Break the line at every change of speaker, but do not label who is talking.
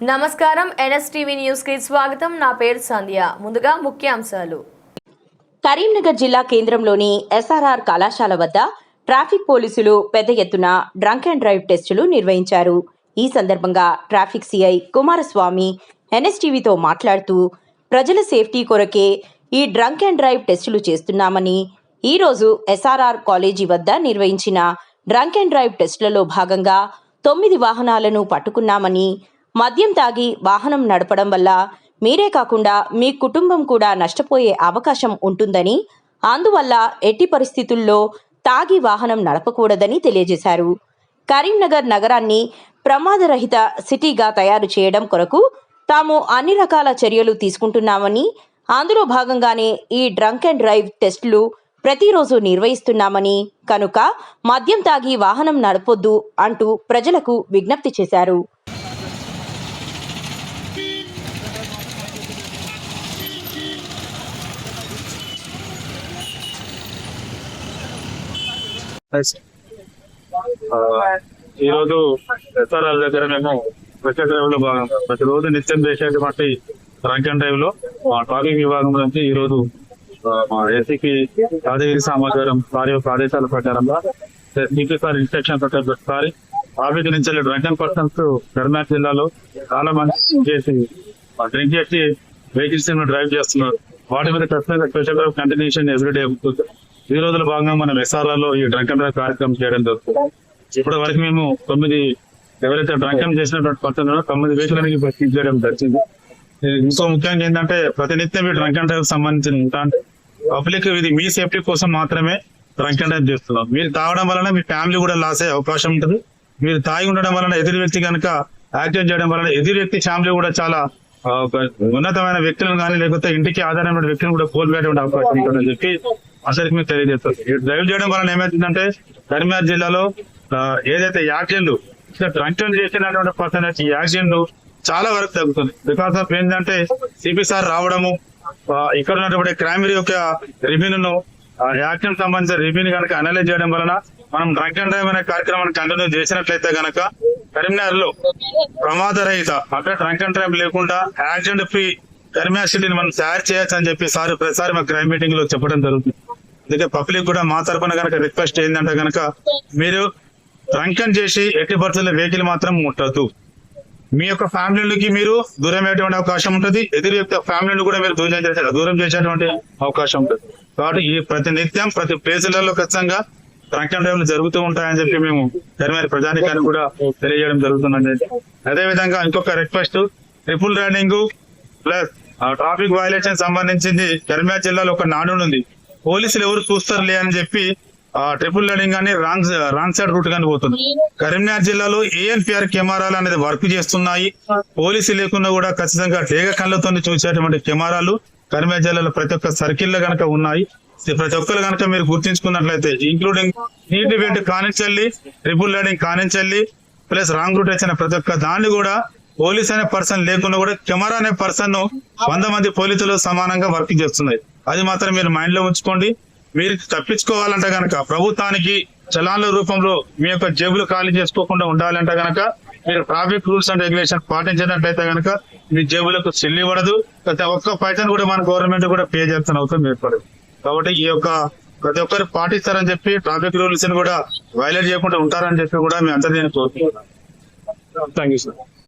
నమస్కారం ఎన్ఎస్టీవీ న్యూస్కి స్వాగతం. నా పేరు సంధ్య. ముందుగా ముఖ్యాంశాలు.
కరీంనగర్ జిల్లా కేంద్రంలోని ఎస్ఆర్ఆర్ కళాశాల వద్ద ట్రాఫిక్ పోలీసులు పెద్ద ఎత్తున డ్రంక్ అండ్ డ్రైవ్ టెస్టులు నిర్వహించారు. ఈ సందర్భంగా ట్రాఫిక్ సిఐ కుమారస్వామి ఎన్ఎస్టీవీతో మాట్లాడుతూ ప్రజల సేఫ్టీ కొరకే ఈ డ్రంక్ అండ్ డ్రైవ్ టెస్టులు చేస్తున్నామని ఈరోజు ఎస్ఆర్ఆర్ కాలేజీ వద్ద నిర్వహించిన డ్రంక్ అండ్ డ్రైవ్ టెస్టులలో భాగంగా తొమ్మిది వాహనాలను పట్టుకున్నామని మద్యం తాగి వాహనం నడపడం వల్ల మీరే కాకుండా మీ కుటుంబం కూడా నష్టపోయే అవకాశం ఉంటుందని అందువల్ల ఎట్టి పరిస్థితుల్లో తాగి వాహనం నడపకూడదని తెలియజేశారు. కరీంనగర్ నగరాన్ని ప్రమాదరహిత సిటీగా తయారు చేయడం కొరకు తాము అన్ని రకాల చర్యలు తీసుకుంటున్నామని అందులో భాగంగానే ఈ డ్రంక్ అండ్ డ్రైవ్ టెస్టులు ప్రతిరోజు నిర్వహిస్తున్నామని కనుక మద్యం తాగి వాహనం నడపొద్దు అంటూ ప్రజలకు విజ్ఞప్తి చేశారు.
ఈ రోజు ఎస్ఆర్ఆర్ దగ్గర మేము ప్రత్యేక డ్రైవ్లో భాగంగా ప్రతిరోజు నిత్యం చేసేటువంటి రంక్ డ్రైవ్లో మా ట్రాఫిక్ విభాగం నుంచి ఈ రోజు మా ఏసీకి యాదగిరి సమాచారం వారి యొక్క ఆదేశాల ప్రకారంగా సిపి సార్ ఇన్స్ట్రక్షన్ ప్రకారం ప్రతిసారి ట్రాఫిక్ నుంచి డ్రంక్ పర్సన్స్ కర్నాటక జిల్లాలో చాలా మంది చేసి డ్రింక్ చేసి వెహికల్స్ డ్రైవ్ చేస్తున్నారు. వాటి మీద ఖచ్చితంగా స్పెషల్ కంటిన్యూషన్ ఎవ్రీడే ఉంటుంది ఈ రోజుల భాగంగా మనం ఎస్ఆర్ఆర్లో ఈ డ్రంక్ అండ్ డ్రైవ్ కార్యక్రమం చేయడం జరుగుతుంది. ఇప్పటి వరకు మేము తొమ్మిది ఎవరైతే డ్రంకం చేసినటువంటి పర్సన్ తొమ్మిది వెహికల్ చేయడం జరిగింది. ఇంకో ముఖ్యంగా ఏంటంటే ప్రతినిత్యం ఈ డ్రంక్ అండ్ డ్రైవ్ సంబంధించిన పబ్లిక్ ఇది మీ సేఫ్టీ కోసం మాత్రమే డ్రంక్ అండ్ డ్రైవ్ చేస్తున్నాం. మీరు తాగడం వలన మీ ఫ్యామిలీ కూడా లాస్ అయ్యే అవకాశం ఉంటుంది. మీరు తాగి ఉండడం వలన ఎదురు వ్యక్తి కనుక యాక్సిడెంట్ చేయడం వలన ఎదురు వ్యక్తి ఫ్యామిలీ కూడా చాలా ఉన్నతమైన వ్యక్తులను కానీ లేకపోతే ఇంటికి ఆధారమైన వ్యక్తులను కూడా కోల్పోయేటువంటి అవకాశం ఉంటుందని చెప్పి అసలు మీకు తెలియజేస్తారు డ్రైవ్ చేయడం వలన ఏమవుతుందంటే కరీంనగర్ జిల్లాలో ఏదైతే యాక్సిడెంట్లు డ్రంక్ అండ్ చేసినటువంటి పర్సన్ ఈ యాక్సిడెంట్లు చాలా వరకు తగ్గుతుంది. బికాస్ ఆఫ్ ఏంటంటే సిపిసార్ రావడము ఇక్కడ ఉన్నటువంటి క్రైమ్ యొక్క రివ్యూను యాక్సిడెంట్ సంబంధించిన రివ్యూని కనుక అనలైజ్ చేయడం వలన మనం డ్రంక్ అండ్ డ్రైవ్ అనే కార్యక్రమాన్ని కంటిన్యూ చేసినట్లయితే కనుక కరీంనగర్లో ప్రమాద రహిత అక్కడ డ్రంక్ అండ్ డ్రైవ్ లేకుండా యాక్సిడెంట్ ఫ్రీ కరీంనగర్ సిటీని మనం తయారు చేయొచ్చు అని చెప్పి సార్ ప్రతిసారి మా క్రైమ్ మీటింగ్లో చెప్పడం జరుగుతుంది. అందుకే పబ్లిక్ కూడా మా తరపున కనుక రిక్వెస్ట్ ఏంటంటే కనుక మీరు డ్రంక్ అండ్ చేసి ఎట్టి పరిస్థితుల్లో వెహికల్ మాత్రం ముట్టద్దు. మీ యొక్క ఫ్యామిలీలకి మీరు దూరం అయ్యేటువంటి అవకాశం ఉంటుంది. ఎదురు యొక్క ఫ్యామిలీని కూడా మీరు దూరం చేసే దూరం చేసేటువంటి అవకాశం ఉంటుంది. కాబట్టి ఈ ప్రతి నిత్యం ప్రతి ప్లేసులలో ఖచ్చితంగా డ్రంక్ డ్రైవ్లు జరుగుతూ ఉంటాయని చెప్పి మేము కరిమేర ప్రజానికాన్ని కూడా తెలియజేయడం జరుగుతుందండి. అదే విధంగా ఇంకొక request triple riding plus traffic violation సంబంధించింది కరీంనగర్ జిల్లాలో ఒక నాడు ఉంది పోలీసులు ఎవరు చూస్తారులే అని చెప్పి ఆ ట్రిపుల్ రైడింగ్ కానీ రాంగ్ రాంగ్ సైడ్ రూట్ కానీ పోతుంది. కరీంనగర్ జిల్లాలో ఏఎన్పిఆర్ కెమెరాలు అనేది వర్క్ చేస్తున్నాయి. పోలీసు లేకుండా కూడా ఖచ్చితంగా టేగ కళ్ళతో చూసేటువంటి కెమెరాలు కరీంనగర్ జిల్లాలో ప్రతి ఒక్క సర్కిల్లో కనుక ఉన్నాయి. ఇది ప్రతి ఒక్కరు కనుక మీరు గుర్తించుకున్నట్లయితే ఇంక్లూడింగ్ నీటి ఈవెంట్ కానించల్లి ట్రిపుల్ రైడింగ్ కానించల్లి ప్లస్ రాంగ్ రూట్ వచ్చిన ప్రతి ఒక్క దాన్ని కూడా పోలీస్ అనే పర్సన్ లేకుండా కూడా కెమెరా అనే పర్సన్ వంద మంది పోలీసులు సమానంగా వర్క్ చేస్తున్నాయి. అది మాత్రం మీరు మైండ్లో ఉంచుకోండి. మీరు తప్పించుకోవాలంటే గనక ప్రభుత్వానికి చలాన్ల రూపంలో మీ యొక్క జేబులు ఖాళీ చేసుకోకుండా ఉండాలంటే గనక మీరు ట్రాఫిక్ రూల్స్ అండ్ రెగ్యులేషన్ పాటించినట్లయితే గనక మీ జేబులకు చెల్లి పడదు ప్రతి ఒక్క పైసను కూడా మన గవర్నమెంట్ కూడా పే చేస్తున్న అవసరం ఏర్పడదు. కాబట్టి ఈ యొక్క ప్రతి ఒక్కరు పాటిస్తారని చెప్పి ట్రాఫిక్ రూల్స్ని కూడా వైలేట్ చేయకుండా ఉంటారని చెప్పి కూడా మీ అందరినీ నేను కోరుకుంటున్నాను. Thank you sir